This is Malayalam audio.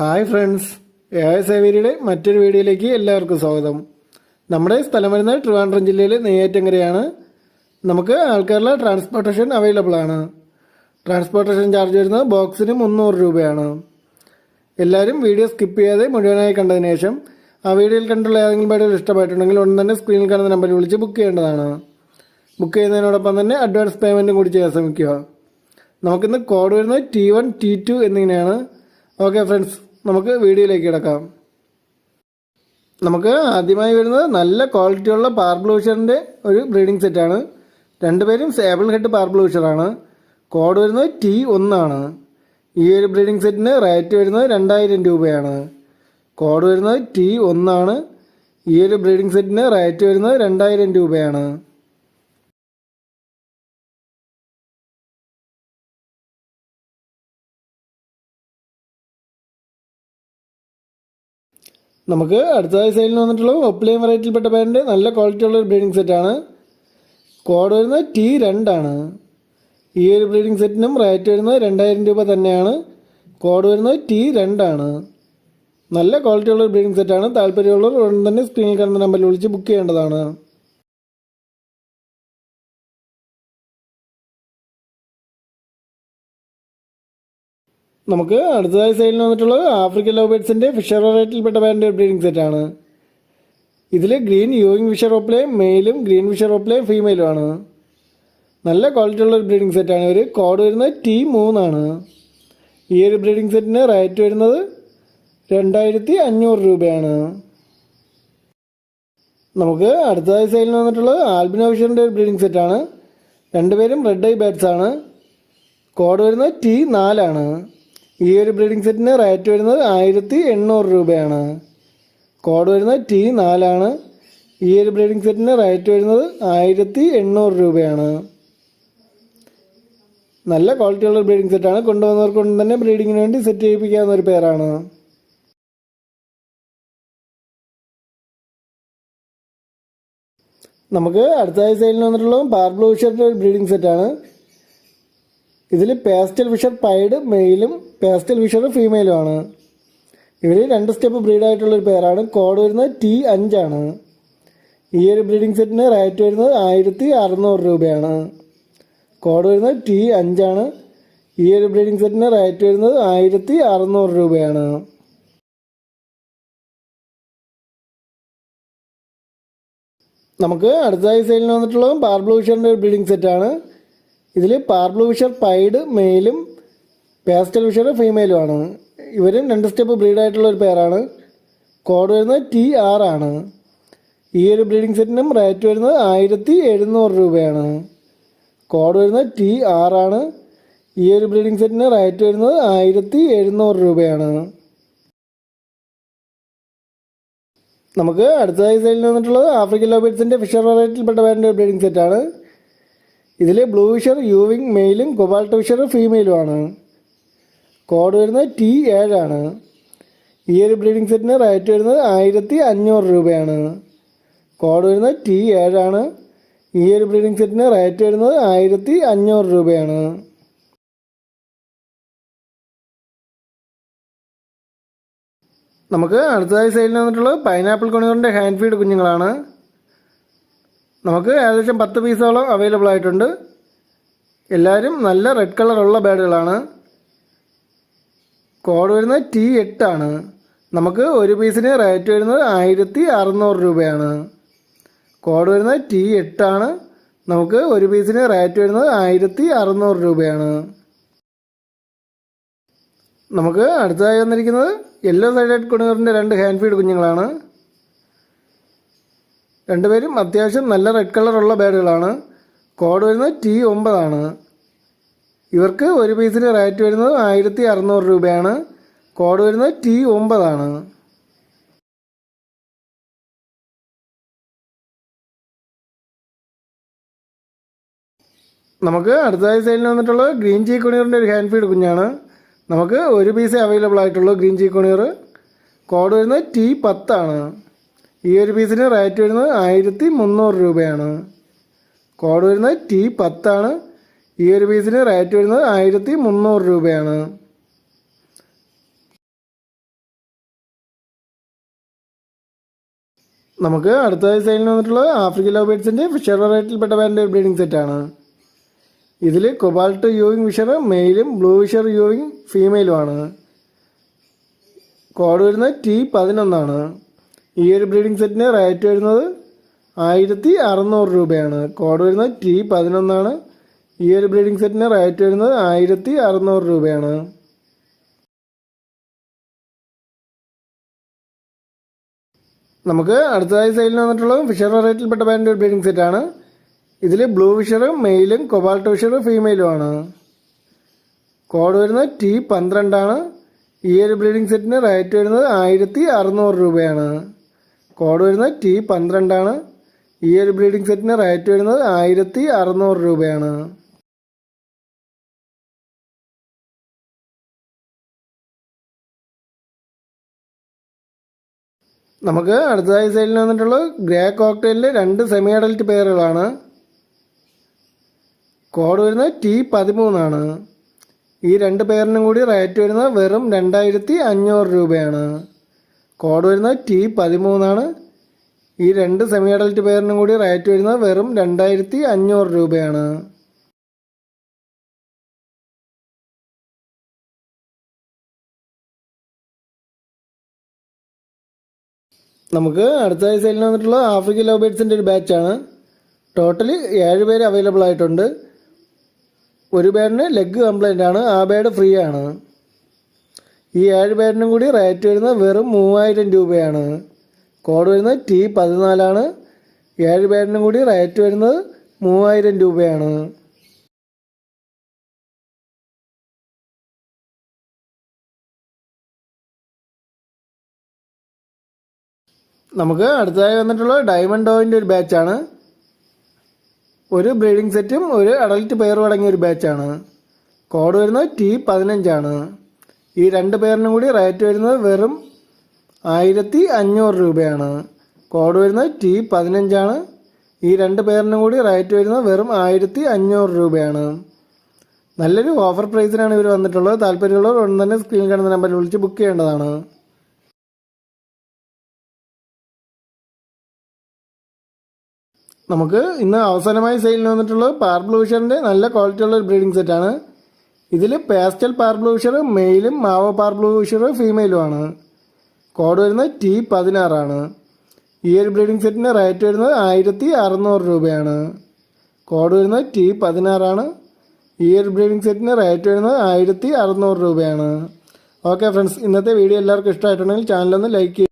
ഹായ് ഫ്രണ്ട്സ് എ സേവേരിയുടെ മറ്റൊരു വീഡിയോയിലേക്ക് എല്ലാവർക്കും സ്വാഗതം. നമ്മുടെ സ്ഥലം വരുന്നത് ട്രിവാൻഡ്രം ജില്ലയിലെ നെയ്യാറ്റങ്കരയാണ് നമുക്ക് ആൾക്കാരുടെ ട്രാൻസ്പോർട്ടേഷൻ അവൈലബിൾ ആണ്. ട്രാൻസ്പോർട്ടേഷൻ ചാർജ് വരുന്നത് ബോക്സിന് മുന്നൂറ് രൂപയാണ്. എല്ലാവരും വീഡിയോ സ്കിപ്പ് ചെയ്യാതെ മുഴുവനായി കണ്ടതിന് ശേഷം ആ വീഡിയോയിൽ കണ്ടുള്ള ഏതെങ്കിലും വീഡിയോ ഇഷ്ടമായിട്ടുണ്ടെങ്കിൽ ഉടൻ തന്നെ സ്ക്രീനിൽ കാണുന്ന നമ്പറിൽ വിളിച്ച് ബുക്ക് ചെയ്യേണ്ടതാണ്. ബുക്ക് ചെയ്യുന്നതിനോടൊപ്പം തന്നെ അഡ്വാൻസ് പേയ്മെന്റും കൂടി ചെയ്യാൻ ശ്രമിക്കുക. നമുക്കിന്ന് കോഡ് വരുന്നത് ടി വൺ ടി ടു എന്നിങ്ങനെയാണ്. ഓക്കെ ഫ്രണ്ട്സ് നമുക്ക് വീഡിയോയിലേക്ക് കിടക്കാം. നമുക്ക് ആദ്യമായി വരുന്നത് നല്ല ക്വാളിറ്റിയുള്ള പാർബ്ലൂഷറിന്റെ ഒരു ബ്രീഡിംഗ് സെറ്റാണ് രണ്ടുപേരും സേബിൾ ഹെഡ് പാർബ്ലൂഷറാണ് കോഡ് വരുന്നത് ടി ഒന്നാണ് ഈ ഒരു ബ്രീഡിംഗ് സെറ്റിന് റേറ്റ് വരുന്നത് രണ്ടായിരം രൂപയാണ്. കോഡ് വരുന്നത് ടി ഒന്നാണ് ഈ ഒരു ബ്രീഡിംഗ് സെറ്റിന് റേറ്റ് വരുന്നത് രണ്ടായിരം രൂപയാണ്. നമുക്ക് അടുത്തതായി സൈഡിൽ വന്നിട്ടുള്ള ഒപ്ലൈൻ വെറൈറ്റിയിൽപ്പെട്ട പേരിന്റെ നല്ല ക്വാളിറ്റി ഉള്ള ഒരു ബ്രീഡിംഗ് സെറ്റാണ് കോഡ് വരുന്നത് ടി രണ്ടാണ് ഈ ഒരു ബ്രീഡിംഗ് സെറ്റിനും റേറ്റ് വരുന്നത് രണ്ടായിരം രൂപ തന്നെയാണ്. കോഡ് വരുന്നത് ടി രണ്ടാണ് നല്ല ക്വാളിറ്റി ഉള്ള ഒരു ബ്രീഡിംഗ് സെറ്റാണ് താല്പര്യമുള്ളവർ ഉടൻ തന്നെ സ്ക്രീനിൽ കാണുന്ന നമ്പറിൽ വിളിച്ച് ബുക്ക് ചെയ്യേണ്ടതാണ്. നമുക്ക് അടുത്തതായി സെയിലിന് വന്നിട്ടുള്ളത് ആഫ്രിക്കൻ ലോബേറ്റ്സിന്റെ ഫിഷർ വെറൈറ്റിയിൽപ്പെട്ട പേരിന്റെ ഒരു ബ്രീഡിംഗ് സെറ്റാണ് ഇതിൽ ഗ്രീൻ യൂയിങ് ഫിഷർ ഓപ്പിലെയും മെയിലും ഗ്രീൻ ഫിഷർ ഓപ്പിലെയും ഫീമെയിലുമാണ് നല്ല ക്വാളിറ്റി ഉള്ള ഒരു ബ്രീഡിംഗ് സെറ്റാണ് ഒരു കോഡ് വരുന്നത് ടി മൂന്നാണ് ഈ ഒരു ബ്രീഡിംഗ് സെറ്റിന് റേറ്റ് വരുന്നത് രണ്ടായിരത്തി അഞ്ഞൂറ് രൂപയാണ്. നമുക്ക് അടുത്തതായി സെയിലിന് വന്നിട്ടുള്ളത് ആൽബിനോ ഫിഷറിന്റെ ഒരു ബ്രീഡിംഗ് സെറ്റാണ് രണ്ടുപേരും റെഡ് ഐ ബാറ്റ്സ് ആണ്. കോഡ് വരുന്നത് ടി നാലാണ് ഈ ഒരു ബ്രീഡിംഗ് സെറ്റിന് റേറ്റ് വരുന്നത് ആയിരത്തി എണ്ണൂറ് രൂപയാണ്. കോഡ് വരുന്നത് ടി നാലാണ്. ഈ ഒരു ബ്രീഡിംഗ് സെറ്റിന് റേറ്റ് വരുന്നത് ആയിരത്തി എണ്ണൂറ് രൂപയാണ്. നല്ല ക്വാളിറ്റിയുള്ള ബ്രീഡിംഗ് സെറ്റാണ് കൊണ്ടുവന്നവർക്ക് കൊണ്ട് തന്നെ ബ്രീഡിങ്ങിന് വേണ്ടി സെറ്റ് ചെയ്യിപ്പിക്കാവുന്ന ഒരു പേരാണ്. നമുക്ക് അടുത്ത സൈഡിൽ വന്നിട്ടുള്ള ഫിഷറിന്റെ ഒരു ബ്രീഡിംഗ് സെറ്റാണ് ഇതിൽ പേസ്റ്റൽ ഫിഷർ പൈഡ് മെയിലും പേസ്റ്റൽ ഫിഷർ ഫീമെയിലുമാണ് ഇവർ രണ്ട് സ്റ്റെപ്പ് ബ്രീഡായിട്ടുള്ളൊരു പേരാണ് കോഡ് വരുന്നത് ടി അഞ്ചാണ് ഈ ഒരു ബ്രീഡിംഗ് സെറ്റിന് റേറ്റ് വരുന്നത് ആയിരത്തി അറുന്നൂറ് രൂപയാണ്. കോഡ് വരുന്നത് ടി അഞ്ചാണ് ഈ ഒരു ബ്രീഡിംഗ് സെറ്റിന് റേറ്റ് വരുന്നത് ആയിരത്തി അറുന്നൂറ് രൂപയാണ്. നമുക്ക് അടുത്തതായി സെയിലിന് വന്നിട്ടുള്ളത് പാർബ്ലൂഷറിന്റെ ഒരു ബ്രീഡിംഗ് സെറ്റാണ് ഇതിൽ പാർബ്ലൂ വിഷർ പൈഡ് മെയിലും പേസ്റ്റൽ ഫീമെയിലും ആണ് ഇവരും രണ്ട് സ്റ്റെപ്പ് ബ്രീഡായിട്ടുള്ള ഒരു പേരാണ് കോഡ് വരുന്നത് ടി ആർ ആണ്. ഈ ഒരു ബ്രീഡിംഗ് സെറ്റിനും റേറ്റ് വരുന്നത് ആയിരത്തി എഴുന്നൂറ് രൂപയാണ്. കോഡ് വരുന്നത് ടി ആർ ആണ്. ഈ ഒരു ബ്രീഡിംഗ് സെറ്റിന് റേറ്റ് വരുന്നത് ആയിരത്തി എഴുന്നൂറ് രൂപയാണ്. നമുക്ക് അടുത്തതായി സൈഡിൽ വന്നിട്ടുള്ളത് ആഫ്രിക്കൻ ലോബേറ്റ്സിന്റെ ഫിഷർ വെറൈറ്റിയിൽപ്പെട്ട പേരിന്റെ ബ്രീഡിംഗ് സെറ്റാണ്. ഇതിൽ ബ്ലൂ ഫിഷർ യൂവിങ് മെയിലും കൊബാൾട്ട് ഫിഷർ ഫീമെയിലുമാണ്. കോഡ് വരുന്നത് ടി ഏഴാണ് ഈ ഒരു ബ്രീഡിംഗ് സെറ്റിന് റേറ്റ് വരുന്നത് ആയിരത്തി അഞ്ഞൂറ് രൂപയാണ്. കോഡ് വരുന്നത് ടി ഏഴാണ് ഈ ഒരു ബ്രീഡിംഗ് സെറ്റിന് റേറ്റ് വരുന്നത് ആയിരത്തി അഞ്ഞൂറ് രൂപയാണ്. നമുക്ക് അടുത്തതായി സൈഡിൽ വന്നിട്ടുള്ളത് പൈനാപ്പിൾ കുണികളുടെ ഹാൻഡ് ഫീഡ് കുഞ്ഞുങ്ങളാണ്. നമുക്ക് ഏകദേശം പത്ത് പീസോളം അവൈലബിൾ ആയിട്ടുണ്ട്. എല്ലാവരും നല്ല റെഡ് കളറുള്ള ബാഡുകളാണ് കോഡ് വരുന്നത് ടി എട്ടാണ് നമുക്ക് ഒരു പീസിന് റേറ്റ് വരുന്നത് ആയിരത്തി അറുന്നൂറ് രൂപയാണ്. കോഡ് വരുന്നത് ടി എട്ടാണ് നമുക്ക് ഒരു പീസിന് റേറ്റ് വരുന്നത് ആയിരത്തി അറുന്നൂറ് രൂപയാണ്. നമുക്ക് അടുത്തതായി വന്നിരിക്കുന്നത് യെല്ലോ സൈഡഡ് കുണുകറിന്റെ രണ്ട് ഹാൻഡ് ഫീഡ് കുഞ്ഞുങ്ങളാണ്. രണ്ടുപേരും അത്യാവശ്യം നല്ല റെഡ് കളറുള്ള ബാഡുകളാണ് കോഡ് വരുന്നത് ടി ഒമ്പതാണ്. ഇവർക്ക് ഒരു പീസിന് റേറ്റ് വരുന്നത് ആയിരത്തി അറുന്നൂറ് രൂപയാണ്. കോഡ് വരുന്നത് ടി ഒമ്പതാണ്. നമുക്ക് അടുത്തതായി സൈഡിൽ വന്നിട്ടുള്ള ഗ്രീൻ ചീ കുണിയറിന്റെ ഒരു ഹാൻഡ് ഫീഡ് കുഞ്ഞാണ്. നമുക്ക് ഒരു പീസേ അവൈലബിൾ ആയിട്ടുള്ളൂ ഗ്രീൻ ചീ കുണിയർ കോഡ് വരുന്നത് ടി പത്താണ്. ഈ ഒരു പീസിന് റേറ്റ് വരുന്നത് ആയിരത്തി മുന്നൂറ് രൂപയാണ്. കോഡ് വരുന്നത് ടി പത്താണ്. ഈ ഒരു പീസിന് റേറ്റ് വരുന്നത് ആയിരത്തി മുന്നൂറ് രൂപയാണ്. നമുക്ക് അടുത്ത ഡിസൈനിൽ വന്നിട്ടുള്ളത് ആഫ്രിക്കൻ ലോ ബേഡ്സിന്റെ ഫിഷർ വെറൈറ്റിയിൽപ്പെട്ട ബാൻഡിന്റെ ഒരു ബ്രീഡിംഗ് സെറ്റാണ് ഇതിൽ കൊബാൾട്ട് യൂവിങ് ഫിഷർ മെയിലും ബ്ലൂ ഫിഷർ യൂവിങ് ഫീമെയിലുമാണ് കോഡ് വരുന്നത് ടി പതിനൊന്നാണ്. ഈ ഒരു ബ്രീഡിംഗ് സെറ്റിന് റേറ്റ് വരുന്നത് ആയിരത്തി അറുന്നൂറ് രൂപയാണ്. കോഡ് വരുന്നത് ടി പതിനൊന്നാണ്. ഈ ഒരു ബ്രീഡിംഗ് സെറ്റിന് റേറ്റ് വരുന്നത് ആയിരത്തി അറുന്നൂറ് രൂപയാണ്. നമുക്ക് അടുത്തതായി സെയിലിന് വന്നിട്ടുള്ളത് ഫിഷർ വെറൈറ്റിയിൽപ്പെട്ട ബാൻഡ് ബ്രീഡിംഗ് സെറ്റാണ് ഇതിൽ ബ്ലൂ ഫിഷറും മെയിലും കൊബാൾട്ട് ഫിഷർ ഫീമെയിലുമാണ് കോഡ് വരുന്നത് ടി പന്ത്രണ്ടാണ്. ഈ ഒരു ബ്രീഡിംഗ് സെറ്റിന് റേറ്റ് വരുന്നത് ആയിരത്തി അറുന്നൂറ് രൂപയാണ്. കോഡ് വരുന്നത് ടി പന്ത്രണ്ടാണ്. ഈ ഒരു ബ്രീഡിംഗ് സെറ്റിന് റേറ്റ് വരുന്നത് ആയിരത്തി അറുന്നൂറ് രൂപയാണ്. നമുക്ക് അടുത്തതായി സൈഡിൽ വന്നിട്ടുള്ളത് ഗ്രേ കോക്ടെയിലിൽ രണ്ട് സെമി അഡൽറ്റ് പെയറുകളാണ് കോഡ് വരുന്നത് ടി പതിമൂന്നാണ്. ഈ രണ്ട് പേരിനും കൂടി റേറ്റ് വരുന്നത് വെറും രണ്ടായിരത്തി അഞ്ഞൂറ് രൂപയാണ്. കോഡ് വരുന്നത് ടി പതിമൂന്നാണ്. ഈ രണ്ട് സെമി അഡൽറ്റ് പേരിനും കൂടി റേറ്റ് വരുന്നത് വെറും രണ്ടായിരത്തി അഞ്ഞൂറ് രൂപയാണ്. നമുക്ക് അടുത്ത സെയിലിന് വന്നിട്ടുള്ള ആഫ്രിക്കൻ ലവ് ബേഡ്സിന്റെ ഒരു ബാച്ചാണ് ടോട്ടലി ഏഴ് പേര് അവൈലബിൾ ആയിട്ടുണ്ട്. ഒരു ബേഡിന് ലെഗ് കംപ്ലൈന്റ് ആണ്. ആ ബേഡ് ഫ്രീ ആണ്. ഈ ഏഴ് പേരിനും കൂടി റേറ്റ് വരുന്നത് വെറും മൂവായിരം രൂപയാണ്. കോഡ് വരുന്നത് ടി പതിനാലാണ്. ഏഴ് പേരിനും കൂടി റേറ്റ് വരുന്നത് മൂവായിരം രൂപയാണ്. നമുക്ക് അടുത്തതായി വന്നിട്ടുള്ള ഡയമണ്ട് ഡോയിന്റെ ഒരു ബാച്ചാണ് ഒരു ബ്രീഡിംഗ് സെറ്റും ഒരു അഡൽട്ട് പെയറും അടങ്ങിയ ഒരു ബാച്ചാണ് കോഡ് വരുന്നത് ടി പതിനഞ്ചാണ്. ഈ രണ്ട് പേരിനും കൂടി റേറ്റ് വരുന്നത് വെറും ആയിരത്തി അഞ്ഞൂറ് രൂപയാണ്. കോഡ് വരുന്നത് ടി പതിനഞ്ചാണ്. ഈ രണ്ട് പേരിനും കൂടി റേറ്റ് വരുന്നത് വെറും ആയിരത്തി അഞ്ഞൂറ് രൂപയാണ്. നല്ലൊരു ഓഫർ പ്രൈസിനാണ് ഇവർ വന്നിട്ടുള്ളത്. താല്പര്യമുള്ളവർ ഉടൻ തന്നെ സ്ക്രീൻ കാണുന്ന നമ്പറിൽ വിളിച്ച് ബുക്ക് ചെയ്യേണ്ടതാണ്. നമുക്ക് ഇന്ന് അവസാനമായി സെയിലിന് വന്നിട്ടുള്ളത് പാർ ബ്ലൂഷറിന്റെ നല്ല ക്വാളിറ്റി ഉള്ള ഒരു ബ്രീഡിംഗ് സെറ്റാണ്. ഇതിൽ പേസ്റ്റൽ പാർ ബ്ലൂഷർ മെയിലും മാവ പാർ ബ്ലൂഷർ ഫീമെയിലുമാണ് കോഡ് വരുന്നത് ടി പതിനാറാണ് ഈ ഒരു ബ്രീഡിംഗ് സെറ്റിന്റെ റേറ്റ് വരുന്നത് ആയിരത്തി അറുന്നൂറ് രൂപയാണ്. കോഡ് വരുന്നത് ടി പതിനാറാണ് ഈ ഒരു ബ്രീഡിംഗ് സെറ്റിന് റേറ്റ് വരുന്നത് ആയിരത്തി അറുന്നൂറ് രൂപയാണ്. ഓക്കെ ഫ്രണ്ട്സ് ഇന്നത്തെ വീഡിയോ എല്ലാവർക്കും ഇഷ്ടമായിട്ടുണ്ടെങ്കിൽ ചാനലൊന്ന് ലൈക്ക് ചെയ്യുക